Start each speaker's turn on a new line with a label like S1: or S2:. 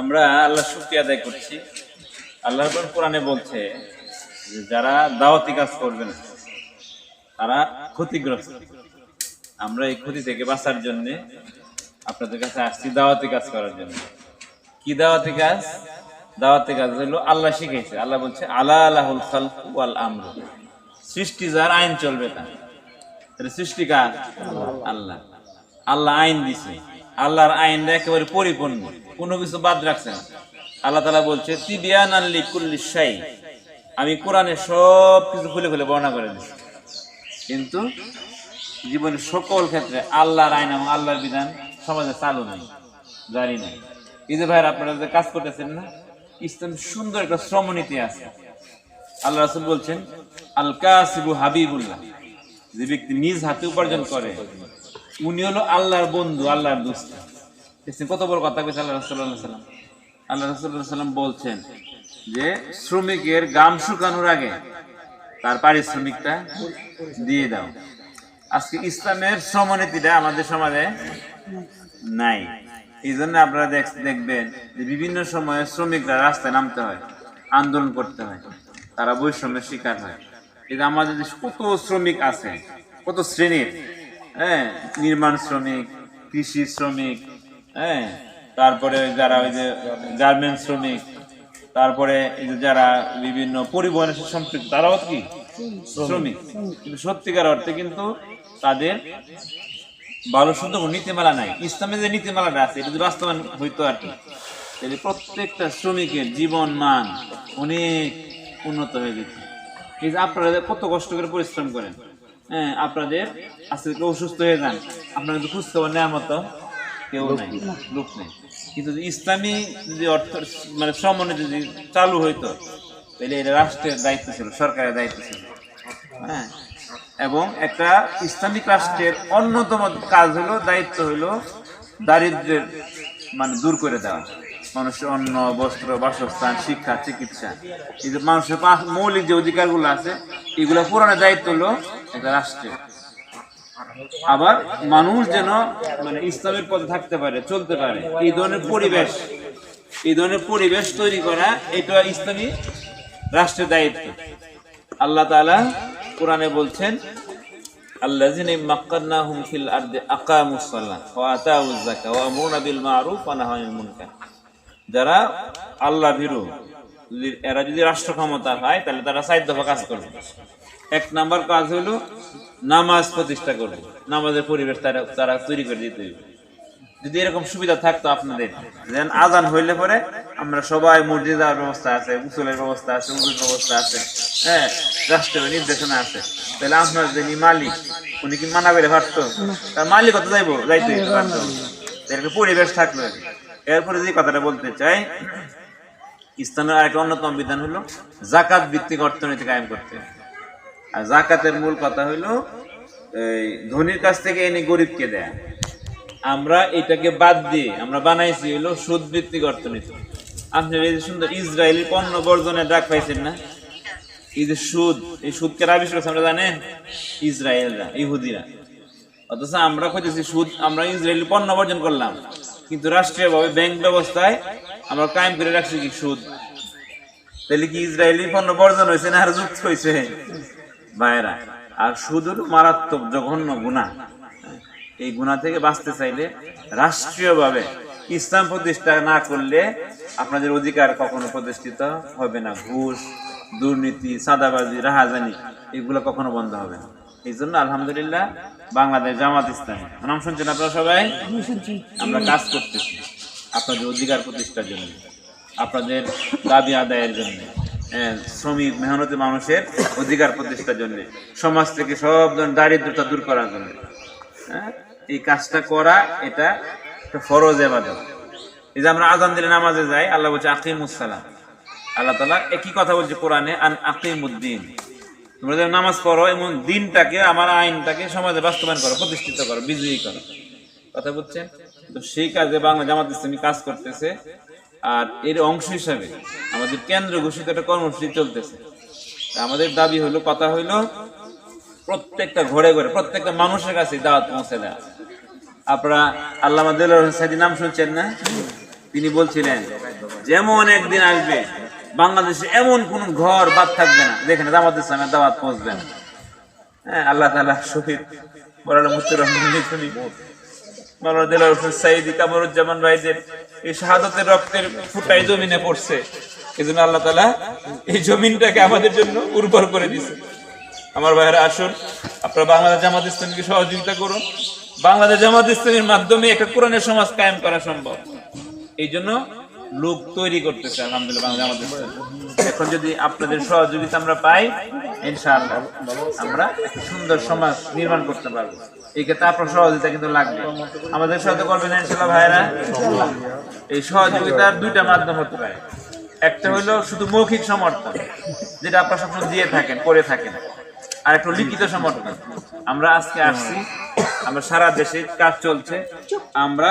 S1: আমরা আল্লাহ শুকরিয়া আদায় করছি। আল্লাহ পাক কোরআনে বলছে যারা দাওয়াতি কাজ করবে না তারা ক্ষতিগ্রস্ত। আমরা এই ক্ষতি থেকে বাঁচার জন্য আপনাদের কাছে আসছি দাওয়াতি কাজ করার জন্য। কি দাওয়াতি কাজ? দাওয়াতি কাজ হলো আল্লাহ শিখাইছে। আল্লাহ বলছে, আলা আলাহুল খালক ওয়াল আমরু। সৃষ্টি যার আইন চলবে তার। সৃষ্টি কার? আল্লাহ। আল্লাহ আইন দিছে। আল্লাহর আইনটা একেবারে পরিপূর্ণ। কোনো কিছু বাদ রাখছে না। আল্লাহ তালা বলছে তিবিয়ান আল্লি কুল্লি আমি কোরআনে সব কিছু খুলে খুলে বর্ণনা করে দিচ্ছি কিন্তু জীবনের সকল ক্ষেত্রে আল্লাহর আইন এবং আল্লাহর বিধান সমাজে চালু নাই, জারি নাই। এই যে ভাইয়ের আপনারা যে কাজ করতেছেন না, ইসলাম সুন্দর একটা শ্রমনীতি আছে। আল্লাহ রাসুল বলছেন আল কাসিবু হাবিবুল্লাহ। যে ব্যক্তি নিজ হাতে উপার্জন করে, উনি হলো আল্লাহর বন্ধু, আল্লাহর দোস্ত। কত বড় কথা কইছে আল্লাহ রাসূলুল্লাহ সাল্লাম আল্লাহ রাসূলুল্লাহ সাল্লাম বলছেন যে, শ্রমিকের গাম শুকানোর আগে তার পারিশ্রমিকটা দিয়ে দাও। আজকে ইসলামের শ্রমনীতিটা আমাদের সমাজে নাই। এই জন্য আপনারা দেখ- দেখবেন যে বিভিন্ন সময়ে শ্রমিকরা রাস্তায় নামতে হয়, আন্দোলন করতে হয়। তারা বৈষম্যের শিকার হয়। কিন্তু আমাদের কত শ্রমিক আছে, কত শ্রেণির হ্যাঁ নির্মাণ শ্রমিক, কৃষি শ্রমিক হ্যাঁ তারপরে যারা ওই যে গার্মেন্টস শ্রমিক, তারপরে এই যে যারা বিভিন্ন পরিবহনের সম্পৃক্ত তারাও কি? শ্রমিক। কিন্তু সত্যিকার অর্থে কিন্তু তাদের ভালো সুন্দর নীতিমালা নাই, ইসলামের যে নীতিমালাটা আছে, এটা যদি বাস্তবায়ন হইতো আর কি প্রত্যেকটা শ্রমিকের জীবন মান অনেক উন্নত হয়ে যেত। এই যে আপনারা কত কষ্ট করে পরিশ্রম করেন। হ্যাঁ আপনাদের আজকে কেউ অসুস্থ হয়ে যান, আপনারা কিন্তু খুঁজতে পারেন নেওয়ার মতো কেউ নাই, লোক নেই। কিন্তু ইসলামী যদি অর্থ মানে সমন্বয় যদি চালু হইতো, তাহলে এটা রাষ্ট্রের দায়িত্ব ছিল, সরকারের দায়িত্ব ছিল। হ্যাঁ এবং একটা ইসলামিক রাষ্ট্রের অন্যতম কাজ হলো, দায়িত্ব হলো দারিদ্র্যের মানে দূর করে দেওয়া। মানুষের অন্ন, বস্ত্র, বাসস্থান, শিক্ষা, চিকিৎসা। এই যে মানুষের পাঁচ- মৌলিক যে অধিকারগুলো আছে, এগুলো পূরণের দায়িত্ব হলো একটা রাষ্ট্রের। আবার মানুষ যেন মানে ইসলামের পথে থাকতে পারে, চলতে পারে, এই ধরনের পরিবেশ, এই ধরনের পরিবেশ তৈরি করা, এটা ইসলামী রাষ্ট্রের দায়িত্ব। আল্লাহ তাআলা কোরআনে বলছেন, আল্লাযিনা মাক্কান্নাহুম ফিল বিল মারুফ যারা আল্লাহ ভীরু এরা যদি রাষ্ট্র ক্ষমতা হয়, তাহলে তারা সাইড দফা কাজ করবে। এক নাম্বার কাজ হলো নামাজ প্রতিষ্ঠা করবে। নামাজের পরিবেশ তারা তারা তৈরি করে দিতে যদি এরকম সুবিধা থাকতো আপনাদের যেন আজান হইলে পরে আমরা সবাই মসজিদ যাওয়ার ব্যবস্থা আছে, উসুলের ব্যবস্থা আছে, উজুর ব্যবস্থা আছে হ্যাঁ রাষ্ট্রের নির্দেশনা আছে। তাহলে আপনার যিনি মালিক, উনি কি মানা করে তার মালিক কত যাইবো, যাইতে পারতো। পরিবেশ থাকল এরপরে যে কথাটা বলতে চাই ইসলামের আরেকটা অন্যতম বিধান হলো জাকাত ভিত্তিক অর্থনীতি কায়েম করতে। আর জাকাতের মূল কথা হইল এই ধনীর কাছ থেকে এনে গরিবকে দেয়া। আমরা এটাকে বাদ দিয়ে আমরা বানাইছি হলো সুদ ভিত্তিক অর্থনীতি। আপনি এই যে সুন্দর ইসরায়েলি পণ্য বর্জনের ডাক পাইছেন না? এই যে সুদ, এই সুদকে আবিষ্কার করছে আমরা জানেন? ইসরায়েলরা, ইহুদিরা। অথচ আমরা খুঁজেছি সুদ, আমরা ইসরায়েলি পণ্য বর্জন করলাম। কিন্তু রাষ্ট্রীয় ভাবে ব্যাংক ব্যবস্থায় আমরা কায়েম করে রাখছি কি সুদ? তাহলে কি ইসরায়েলি পণ্য বর্জন হয়েছে না আর যুক্ত হয়েছে? ভাইরা আর সুদূর মারাত্মক জঘন্য গুণা। এই গুণা থেকে বাঁচতে চাইলে রাষ্ট্রীয়ভাবে ইসলাম প্রতিষ্ঠা না করলে আপনাদের অধিকার কখনো প্রতিষ্ঠিত হবে না। ঘুষ, দুর্নীতি সাদাবাজি রাহাজানি এগুলো কখনো বন্ধ হবে না। এই জন্য আলহামদুলিল্লাহ বাংলাদেশ জামাত ইসলামী। নাম শুনছেন আপনারা সবাই? আমরা কাজ করতেছি। আপনাদের অধিকার প্রতিষ্ঠার জন্য আপনাদের দাবি আদায়ের জন্য হ্যাঁ, শ্রমিক মেহনতি মানুষের অধিকার প্রতিষ্ঠার জন্য সমাজ থেকে সব ধরনের দারিদ্রতা দূর করার জন্য হ্যাঁ, এই কাজটা করা এটা একটা ফরজ এবাদত এই যে আমরা আজান দিলে নামাজে যাই আল্লাহ বলছে আকিমুসালাম আল্লাহ তালা একই কথা বলছে কোরআনে আন আকিমুদ্দিন তোমরা যেন নামাজ পড়ো এবং দিনটাকে, আমার আইনটাকে সমাজে বাস্তবায়ন করো, প্রতিষ্ঠিত করো, বিজয়ী করো। কথা বুঝছেন? তো সেই কাজে বাংলা জামাত ইসলামী কাজ করতেছে। আর এর অংশ হিসাবে আমাদের কেন্দ্র ঘোষিত একটা কর্মসূচি চলতেছে। আমাদের দাবি হলো, কথা হইল প্রত্যেকটা ঘরে ঘরে, প্রত্যেকটা মানুষের কাছে দাওয়াত পৌঁছে দেওয়া। আপনারা আল্লাহ সাইদি নাম শুনছেন না? তিনি বলছিলেন, যেমন একদিন আসবে বাংলাদেশে এমন কোন ঘর বাদ থাকবে না। যেখানে দাওয়াত ইসলামের দাওয়াত পৌঁছবে না। হ্যাঁ আল্লাহ তাআলা শহীদ বলাল মুস্তুর রহমান হোসেন সাইদি, কামরুজ্জামান এই শাহাদতের রক্তের ফুটাই জমিনে পড়ছে। এই জন্য আল্লাহ তালা এই জমিনটাকে আমাদের জন্য উর্বর করে দিছে আমার ভাইয়েরা, আসুন, আপনারা বাংলাদেশ জামাত ইসলামীকে সহযোগিতা করুন। বাংলাদেশ জামাত ইসলামের মাধ্যমে একটা কোরআনের সমাজ কায়েম করা সম্ভব। এই জন্য লোক তৈরি করতেছে, আলহামদুলিল্লাহ বাংলা জামাত ইসলাম এখন যদি আপনাদের সহযোগিতা আমরা পাই, ইনশাআল্লাহ আমরা একটা সুন্দর সমাজ নির্মাণ করতে পারব। এই ক্ষেত্রে আপনার সহযোগিতা কিন্তু লাগবে। আমাদের সাথে করবেন ইনশাল্লাহ ভাইরা এই সহযোগিতার দুইটা মাধ্যম হতে পারে। একটা হলো শুধু মৌখিক সমর্থন, যেটা আপনার সবসময় দিয়ে থাকেন, করে থাকেন। আর একটা লিখিত সমর্থন। আমরা আজকে আসছি, আমরা সারা দেশে কাজ চলছে, আমরা